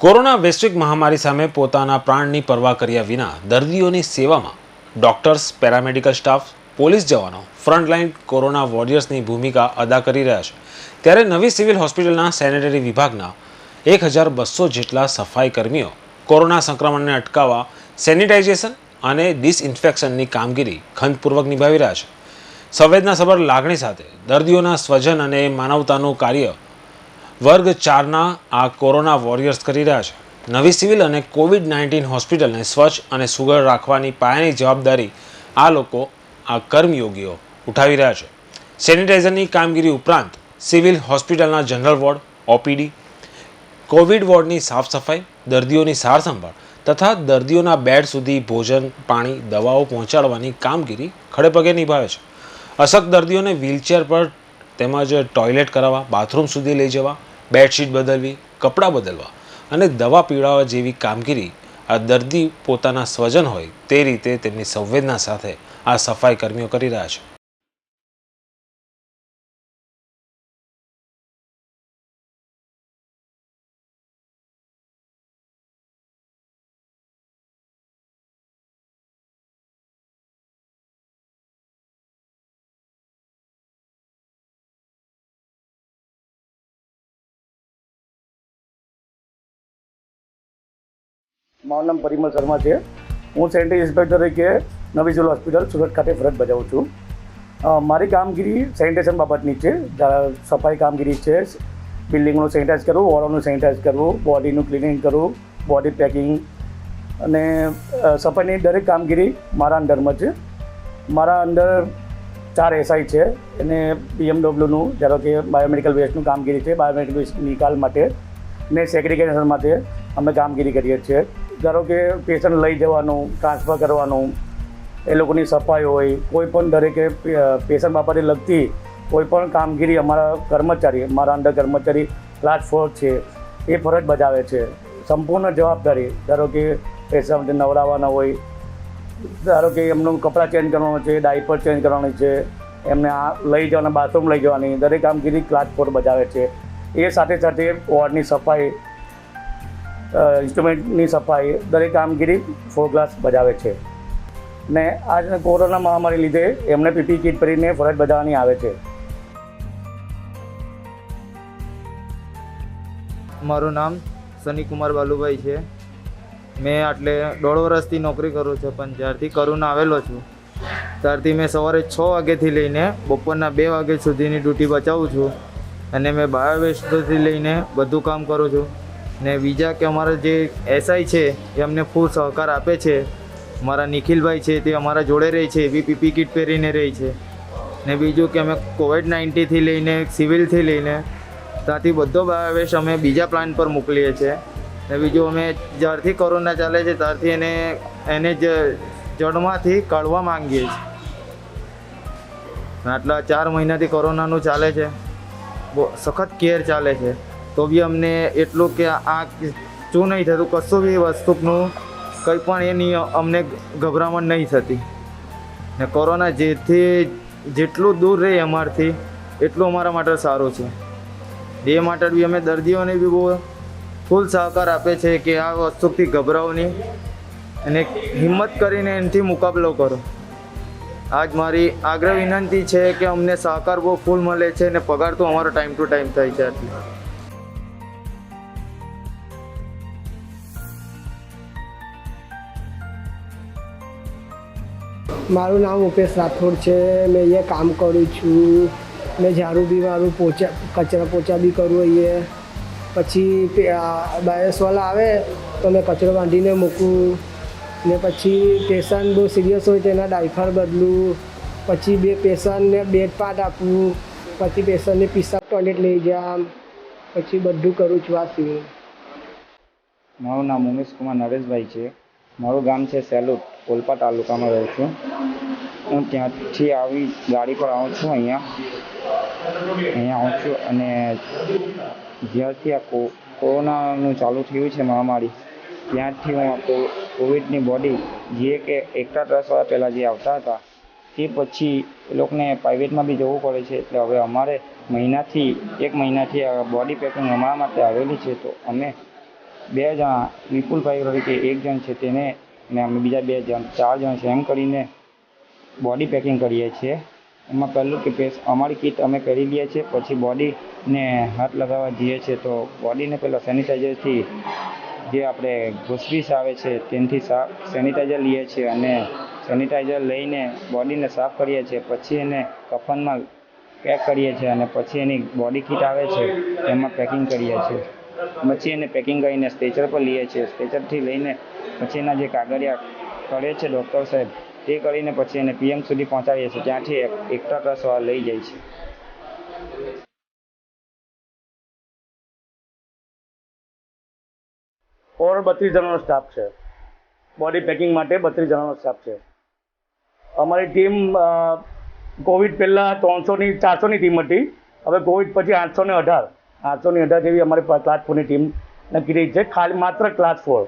Corona વૈશ્વિક મહામારી સામે પોતાના પ્રાણની પરવા કર્યા વિના દર્દીઓની સેવામાં ડોક્ટર્સ, પેરામેડિકલ સ્ટાફ, પોલીસ જવાનો ફ્રન્ટલાઇન કોરોના વોરિયર્સની ભૂમિકા અદા કરી રહ્યા છે. ત્યારે નવી સિવિલ હોસ્પિટલના સેનેટરી વિભાગના એક હજાર બસો જેટલા સફાઈ કર્મીઓ કોરોના સંક્રમણને અટકાવવા, સેનિટાઇઝેશન અને ડિસઇન્ફેક્શનની કામગીરી ખંતપૂર્વક નિભાવી રહ્યા છે. સંવેદનાસભર લાગણી સાથે દર્દીઓના સ્વજન અને માનવતાનું કાર્ય વર્ગ ચારના આ કોરોના વોરિયર્સ કરી રહ્યા છે. નવી સિવિલ અને કોવિડ નાઇન્ટીન હોસ્પિટલને સ્વચ્છ અને સુઘડ રાખવાની પાયાની જવાબદારી આ લોકો, આ કર્મયોગીઓ ઉઠાવી રહ્યા છે. સેનિટાઇઝરની કામગીરી ઉપરાંત સિવિલ હોસ્પિટલના જનરલ વોર્ડ, ઓપીડી, કોવિડ વોર્ડની સાફ સફાઈ, દર્દીઓની સાર સંભાળ તથા દર્દીઓના બેડ સુધી ભોજન, પાણી, દવાઓ પહોંચાડવાની કામગીરી ખડેપગે નિભાવે છે. અશક્ત દર્દીઓને વ્હીલચેર પર તેમજ ટોયલેટ કરાવવા બાથરૂમ સુધી લઈ જવા બેડશીટ બદલવી, કપડાં બદલવા અને દવા પીવડાવવા જેવી કામગીરી આ દર્દી પોતાના સ્વજન હોય તે રીતે તેમની સંવેદના સાથે આ સફાઈ કર્મીઓ કરી રહ્યા છે. મારું નામ પરિમલ શર્મા છે. હું સેનિટરી ઇન્સ્પેક્ટર તરીકે નવી સિવિલ હોસ્પિટલ સુરત ખાતે ફરજ બજાવું છું. મારી કામગીરી સેનિટેશન બાબતની છે. સફાઈ કામગીરી છે. બિલ્ડિંગનું સેનિટાઈઝ કરવું વોર્ડોનું સેનિટાઈઝ કરવું બોડીનું ક્લિનિંગ કરવું બોડી પેકિંગ અને સફાઈની દરેક કામગીરી મારા અંડરમાં છે. મારા અંદર ચાર એસઆઈ છે. અને બીએમડબ્લ્યુનું, ધારો કે બાયોમેડિકલ વેસ્ટનું કામગીરી છે, બાયોમેડિકલ વેસ્ટ નિકાલ માટે. ને સેગ્રિગેશન માટે અમે કામગીરી કરીએ છીએ. ધારો કે પેશન્ટ લઈ જવાનું, ટ્રાન્સફર કરવાનું, એ લોકોની સફાઈ હોય, કોઈ પણ દરેકે પેશન્ટ બાબતે લગતી કોઈ પણ કામગીરી અમારા કર્મચારી મારા અંદર કર્મચારી ક્લાસ ફોર છે, એ ફરજ બજાવે છે. સંપૂર્ણ જવાબદારી, ધારો કે પેશન્ટ નવડાવવાના હોય, ધારો કે એમનું કપડાં ચેન્જ કરવાનું છે ડાયપર ચેન્જ કરવાની છે, એમને આ લઈ જવાના બાથરૂમ લઈ જવાની, દરેક કામગીરી ક્લાસ ફોર બજાવે છે. એ સાથે સાથે વોર્ડની સફાઈ ઇન્સ્ટ્રુમેન્ટની સફાઈ દરેક કામગીરી ફોર ક્લાસ બજાવે છે. ને આજ કોરોના મહામારી લીધે એમને પીપી કીટ પહેરીને ફરજ બજાવવાની આવે છે. મારું નામ સનીકુમાર બાલુભાઈ છે. મેં આટલે દોઢ વર્ષથી નોકરી કરું છું, પણ જ્યારથી કરુણા આવેલો છું, ત્યારથી મેં સવારે છ વાગ્યાથી લઈને બપોરના બે વાગ્યા સુધીની ડ્યુટી બચાવું છું. અને મેં બાયો વેસ્ટથી લઈને બધું કામ કરું છું. ને બીજા કે અમારા જે એસઆઈ છે, એ અમને ફૂલ સહકાર આપે છે. મારા નિખિલભાઈ છે, તે અમારા જોડે રહે છે એવી પીપી કિટ પહેરીને રહે છે. ને બીજું કે અમે કોવિડ નાઇન્ટીનથી લઈને સિવિલથી લઈને, ત્યાંથી બધો ભાવેશ અમે બીજા પ્લાન પર મોકલીએ છીએ. ને બીજું અમે જ્યારથી કોરોના ચાલે છે, ત્યારથી એને એને જ જડમાંથી કાઢવા માંગીએ છીએ. આટલા ચાર મહિનાથી કોરોનાનું ચાલે છે. બહુ સખત કેર ચાલે છે. તો બી અમને એટલું કે આ શું નહીં થતું, કશું બી વસ્તુનું કંઈ પણ એની અમને ગભરામણ નહીં થતી. ને કોરોના જેથી જેટલું દૂર રહે અમારથી, એટલું અમારા માટે સારું છે. એ માટે બી અમે દર્દીઓને બી બહુ ફૂલ સહકાર આપે છે કે આ વસ્તુથી ગભરાવો નહીં અને હિંમત કરીને એનાથી મુકાબલો કરો. આજ મારી આગ્રહ વિનંતી છે કે અમને સહકાર બહુ ફૂલ મળે છે અને પગાર તો અમારો ટાઈમ ટુ ટાઈમ થાય છે આટલી. મારું નામ ઉપેશ રાઠોડ છે. મેં અહીંયા કામ કરું છું. મેં ઝાડુ બી મારું પોચા, કચરા પોચા બી કરું અહીંયા. પછી બાયસવાળા આવે તો મેં કચરો બાંધીને મૂકું. ને પછી પેશન્ટ બહુ સિરિયસ હોય તેના ડાયફર બદલું. પછી બે પેશન્ટને બેડ પાટ આપવું પછી પેશન્ટને પિસાબ ટોયલેટ લઈ જામ પછી બધું કરું છું આ સિવિલ મારું નામ ઉમેશ કુમાર નરેશભાઈ છે. મારું ગામ છે સેલુટ કોલપા તાલુકામાં રહું છું. હું ત્યાંથી આવી ગાડી પર આવું છું અહીંયા. અહીંયા આવું છું અને જ્યારથી આ કોરોનાનું ચાલુ થયું છે મહામારી, ત્યારથી હું કોવિડની બોડી જે કે એકતા ટ્રસ્ટવાળા પહેલાં જે આવતા હતા, તે પછી એ લોકોને પ્રાઇવેટમાં બી જવું પડે છે. એટલે હવે અમારે મહિનાથી, એક મહિનાથી આ બોડી પેકિંગ અમારા માટે આવેલી છે. તો અમે બે જણા વિપુલભાઈ કે એક જણ છે તેને ને અમે બીજા બે જણ, ચાર જણ છે, એમ કરીને બોડી પેકિંગ કરીએ છીએ. એમાં પહેલું કે પેસ, અમારી કીટ અમે પહેરી લઈએ છીએ, પછી બોડીને હાથ લગાવવા જઈએ છીએ. તો બોડીને પહેલાં સેનિટાઈઝરથી જે આપણે ઘૂસવીસ આવે છે, તેનાથી સાફ સેનિટાઈઝર લઈએ છીએ અને સેનિટાઈઝર લઈને બોડીને સાફ કરીએ છીએ. પછી એને કફનમાં પેક કરીએ છીએ અને પછી એની બોડી કીટ આવે છે તેમાં પેકિંગ કરીએ છીએ. પછી એને પેકિંગ કરીને સ્ટેચર પર લઈએ છીએ. સ્ટેચરથી લઈને પછી એના જે કાગળિયા કરે છે ડૉક્ટર સાહેબ, તે કરીને પછી એને પીએમ સુધી પહોંચાડીએ છીએ. ત્યાંથી એક્સ્ટ્રા ક્લાસવાળા લઈ જાય છે. ઓવરઓલ બત્રીસ જણાનો સ્ટાફ છે. બોડી પેકિંગ માટે બત્રીસ જણાનો સ્ટાફ છે. અમારી ટીમ કોવિડ પહેલાં ત્રણસોની ચારસોની ટીમ હતી. હવે કોવિડ પછી આઠસો ને અઢાર. આઠસો ને અઢાર જેવી અમારી ક્લાસ ફોરની ટીમ નક્કી થઈ છે ખાલી માત્ર ક્લાસ ફોર